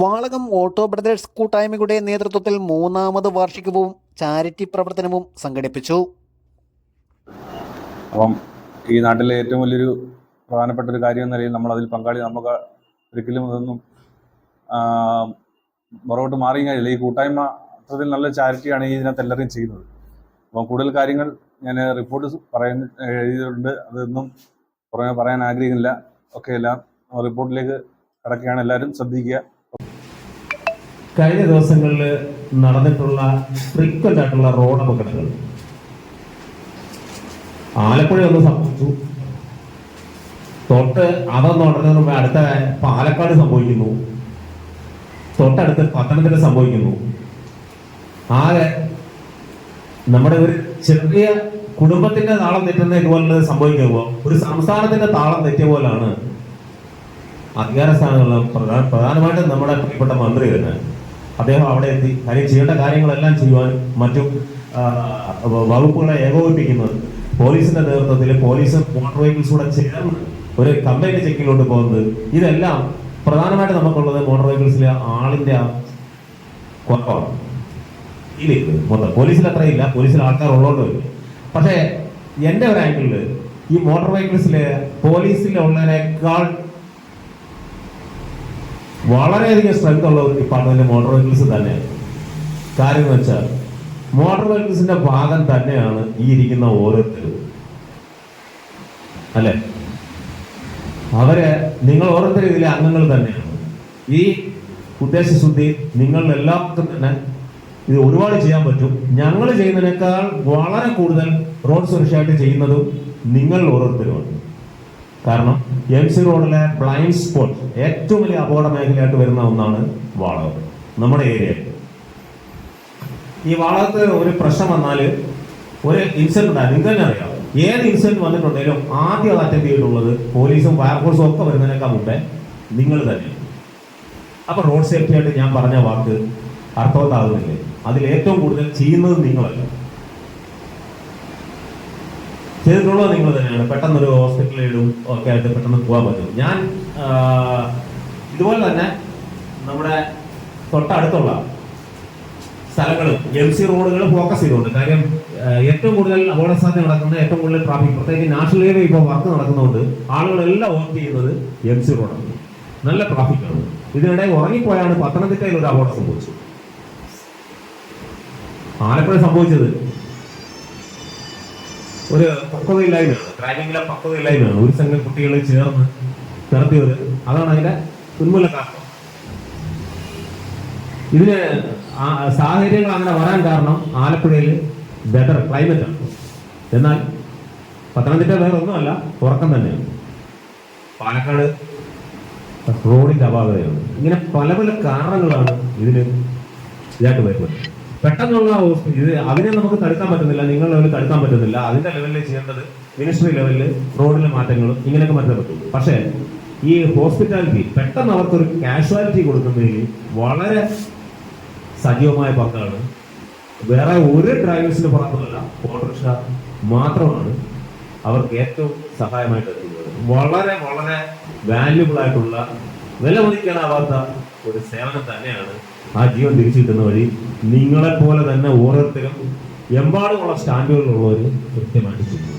Valakom auto brothers കൂട്ടായ്മയുടെ നേതൃത്വത്തിൽ മൂന്നാമത് വാർഷികവും ചാരിറ്റി പ്രവർത്തനവും സംഘടിപ്പിച്ചു. അപ്പം ഈ നാട്ടിലെ ഏറ്റവും വലിയൊരു പ്രധാനപ്പെട്ട ഒരു കാര്യം എന്ന നിലയിൽ നമ്മൾ അതിൽ പങ്കാളി നമുക്ക് ഒരിക്കലും അതൊന്നും ആ, പുറകോട്ട് മാറി കഴിഞ്ഞാൽ ഈ കൂട്ടായ്മ അത്രത്തിൽ നല്ല ചാരിറ്റിയാണ് ഈ ഇതിനകത്ത് എല്ലാവരും ചെയ്യുന്നത്. അപ്പം കൂടുതൽ കാര്യങ്ങൾ ഞാൻ റിപ്പോർട്ട് പറയുന്ന എഴുതിയിട്ടുണ്ട്. അതൊന്നും പുറമെ പറയാൻ ആഗ്രഹിക്കുന്നില്ല. ഒക്കെ എല്ലാം റിപ്പോർട്ടിലേക്ക് കിടക്കുകയാണ്. എല്ലാവരും ശ്രദ്ധിക്കുക. കഴിഞ്ഞ ദിവസങ്ങളിൽ നടന്നിട്ടുള്ള ഫ്രീക്വന്റ് ആയിട്ടുള്ള റോഡ് അപകടങ്ങൾ ആലപ്പുഴ ഒന്ന് സംഭവിച്ചു തൊട്ട് അതൊന്ന് ഉടനെ അടുത്ത പാലക്കാട് സംഭവിക്കുന്നു. തൊട്ടടുത്ത് പത്തനംതിട്ട സംഭവിക്കുന്നു. ആകെ നമ്മുടെ ഒരു ചെറിയ കുടുംബത്തിന്റെ താളം തെറ്റുന്ന ഇതുപോലെ സംഭവിക്കുമ്പോൾ ഒരു സംസ്ഥാനത്തിന്റെ താളം തെറ്റിയ പോലാണ് അധികാര സ്ഥാനങ്ങളിൽ പ്രധാന പ്രധാനമായിട്ടും നമ്മുടെ പ്രിയപ്പെട്ട മന്ത്രി തന്നെ അദ്ദേഹം അവിടെ എത്തി. കാര്യം ചെയ്യേണ്ട കാര്യങ്ങളെല്ലാം ചെയ്യുവാനും മറ്റും വകുപ്പുകളെ ഏകോപിപ്പിക്കുന്നത് പോലീസിന്റെ നേതൃത്വത്തിൽ പോലീസ് മോട്ടോർ വെഹിക്കിൾസ് കൂടെ ചേർന്ന് ഒരു കംപ്ലൈന്റ് ചെക്കിങ്ങിലോട്ട് പോകുന്നത് ഇതെല്ലാം പ്രധാനമായിട്ട് നമുക്കുള്ളത് മോട്ടോർ വെഹിക്കിൾസിലെ ആളിന്റെ കുറവാണ്. ഇല്ല മൊത്തം. പോലീസിൽ അത്രയില്ല. പോലീസിൽ ആൾക്കാർ ഉള്ളതുകൊണ്ട് പക്ഷേ എന്റെ ഒരു ആംഗിളിൽ ഈ മോട്ടോർ വെഹിക്കിൾസിലെ പോലീസിലുള്ളതിനേക്കാൾ വളരെയധികം സ്ട്രെങ്ത് ഉള്ള ഒരു ഡിപ്പാർട്ട്മെന്റ് മോട്ടോർ വെഹിക്കിൾസ് തന്നെയാണ്. കാര്യം വെച്ചാൽ മോട്ടോർ വെഹിക്കിൾസിന്റെ ഭാഗം തന്നെയാണ് ഈ ഇരിക്കുന്ന ഓരോരുത്തരും. അല്ലെ? അവർ നിങ്ങൾ ഓരോരുത്തരും ഇതിലെ അംഗങ്ങൾ തന്നെയാണ്. ഈ ഉദ്ദേശശുദ്ധി നിങ്ങളുടെ എല്ലാവർക്കും തന്നെ ഇത് ഒരുപാട് ചെയ്യാൻ പറ്റും. ഞങ്ങൾ ചെയ്യുന്നതിനേക്കാൾ വളരെ കൂടുതൽ റോഡ് സുരക്ഷയായിട്ട് ചെയ്യുന്നതും നിങ്ങൾ ഓരോരുത്തരുമാണ്. കാരണം എം സി റോഡിലെ ബ്ലൈൻഡ് സ്പോട്ട് ഏറ്റവും വലിയ അപകട മേഖലയായിട്ട് വരുന്ന ഒന്നാണ് വാളകം നമ്മുടെ ഏരിയയിൽ ഈ വാളകത്ത് ഒരു പ്രശ്നം വന്നാൽ ഒരു ഇൻസിഡന്റ് ഉണ്ടായി. നിങ്ങൾക്ക് തന്നെ അറിയാം ഏത് ഇൻസിഡന്റ് വന്നിട്ടുണ്ടെങ്കിലും ആദ്യം അറ്റൻഡ് ചെയ്തിട്ടുള്ളത് പോലീസും ഫയർഫോഴ്സും ഒക്കെ വരുന്നതിനേക്കാൾ മുമ്പേ നിങ്ങൾ തന്നെ. അപ്പൊ റോഡ് സേഫ്റ്റി ആയിട്ട് ഞാൻ പറഞ്ഞ വാക്ക് അർത്ഥവത്താകുന്നില്ലേ? അതിൽ ഏറ്റവും കൂടുതൽ ചെയ്യുന്നത് നിങ്ങളല്ല. ചെയ്തിട്ടുള്ളത് നിങ്ങൾ തന്നെയാണ്. പെട്ടെന്ന് ഒരു ഹോസ്പിറ്റലിലും ഒക്കെ ആയിട്ട് പെട്ടെന്ന് പോകാൻ പറ്റും. ഞാൻ ഇതുപോലെ തന്നെ നമ്മുടെ തൊട്ടടുത്തുള്ള സ്ഥലങ്ങളും എം സി റോഡുകൾ ഫോക്കസ് ചെയ്തുകൊണ്ട് കാര്യം ഏറ്റവും കൂടുതൽ അപകട സാധ്യത നടക്കുന്ന ഏറ്റവും കൂടുതൽ ട്രാഫിക് പ്രത്യേകിച്ച് നാഷണൽ ഹൈവേ ഇപ്പോൾ വർക്ക് നടക്കുന്നതുകൊണ്ട് ആളുകളെല്ലാം വർക്ക് ചെയ്യുന്നത് എം സി റോഡാണ്. നല്ല ട്രാഫിക്കാണ് ഇതിനിടെ ഉറങ്ങിപ്പോയാണ് പത്തനംതിട്ടയിൽ ഒരു അപകടം സംഭവിച്ചത്. ആലപ്പുഴ സംഭവിച്ചത് ഒരു പക്വതയില്ലായ്മയാണ് ഡ്രൈവിംഗിലെ പക്വതയില്ലായ്മയാണ് ഒരു സംഘം കുട്ടികൾ ചേർന്ന് നടത്തിയത് അതാണ് അതിന്റെ ഉന്മൂല കാരണം. ഇതിന് സാഹചര്യങ്ങൾ അങ്ങനെ വരാൻ കാരണം ആലപ്പുഴയിൽ വെതർ ക്ലൈമറ്റ് ആണ്. എന്നാൽ പത്തനംതിട്ട വേറെ ഒന്നുമല്ല ഉറക്കം തന്നെയാണ്. പാലക്കാട് റോഡിന്റെ അപാകതയാണ് ഇങ്ങനെ പല പല കാരണങ്ങളാണ് ഇതിന് ഇതായിട്ട് വരുന്നത്. പെട്ടെന്നുള്ള ഇത് അതിനെ നമുക്ക് തടുക്കാൻ പറ്റുന്നില്ല നിങ്ങൾ ലെവലിൽ തടുക്കാൻ പറ്റുന്നില്ല. അതിന്റെ ലെവലിൽ ചെയ്യേണ്ടത് മിനിസ്ട്രി ലെവലിൽ റോഡിലെ മാറ്റങ്ങളും ഇങ്ങനെയൊക്കെ മാറ്റാൻ പറ്റുള്ളൂ. പക്ഷേ ഈ ഹോസ്പിറ്റാലിറ്റി പെട്ടെന്ന് അവർക്കൊരു കാഷ്വാലിറ്റി കൊടുക്കുന്നതിൽ വളരെ സജീവമായ പങ്കാണ്. വേറെ ഒരു ഡ്രൈവേഴ്സിന് പുറത്തുമല്ല ഓട്ടോറിക്ഷ മാത്രമാണ് അവർക്ക് ഏറ്റവും സഹായമായിട്ട് എത്തുന്നത് വളരെ വളരെ വാല്യുബിൾ ആയിട്ടുള്ള വിലമതിക്കാനാവാത്ത ഒരു സേവനം തന്നെയാണ്. ആ ജീവൻ തിരിച്ചു കിട്ടുന്ന വഴി നിങ്ങളെ പോലെ തന്നെ ഓരോരുത്തരും എമ്പാടുമുള്ള സ്റ്റാൻഡുകളിലുള്ളവർ കൃത്യമായിട്ട് ചെയ്യുന്നു.